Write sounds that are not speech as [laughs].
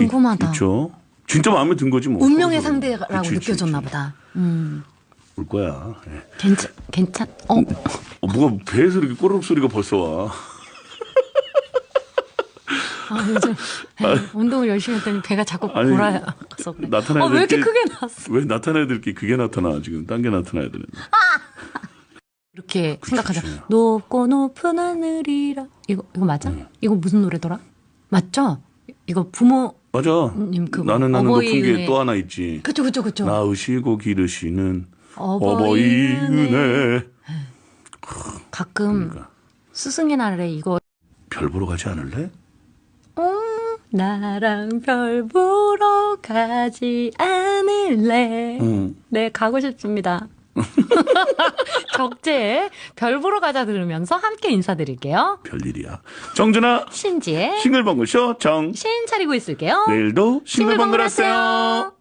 궁금하다. 그렇죠. 진짜 마음에 든 거지 뭐. 운명의. 상대라고 그치, 그치, 느껴졌나 그치. 보다. 음. 울 거야. 예. 괜찮 괜찮. 어. 어, 뭐가 배에서 이렇게 꼬르륵 소리가 벌써 와. 아, 요즘 네, 운동을 열심히 했더니 배가 자꾸 아니, 골아서 그래. 나타나야 어, 왜 이렇게 크게 나왔어? 왜 나타나야 될 게 그게 나타나 지금 딴 게 나타나야 되는데. 이렇게 생각하자. 그치. 높고 높은 하늘이라 이거 이거 맞아? 음. 이거 무슨 노래더라? 맞죠? 이거 부모 맞아. 님 그거, 나는 나는 높은 게. 또 하나 있지. 그쵸 그쵸 그쵸. 낳으시고 기르시는 어버이 은혜. 가끔 그러니까 스승의 날에 이거 별 보러 가지 않을래? 음, 나랑 별 보러 가지 않을래. 응. 네, 가고 싶습니다. [laughs] 적재에 별 보러 가자 들으면서 함께 인사드릴게요. 별일이야. 정준아 신지의 싱글벙글 쇼 정. 신 차리고 있을게요. 내일도 싱글벙글. 하세요.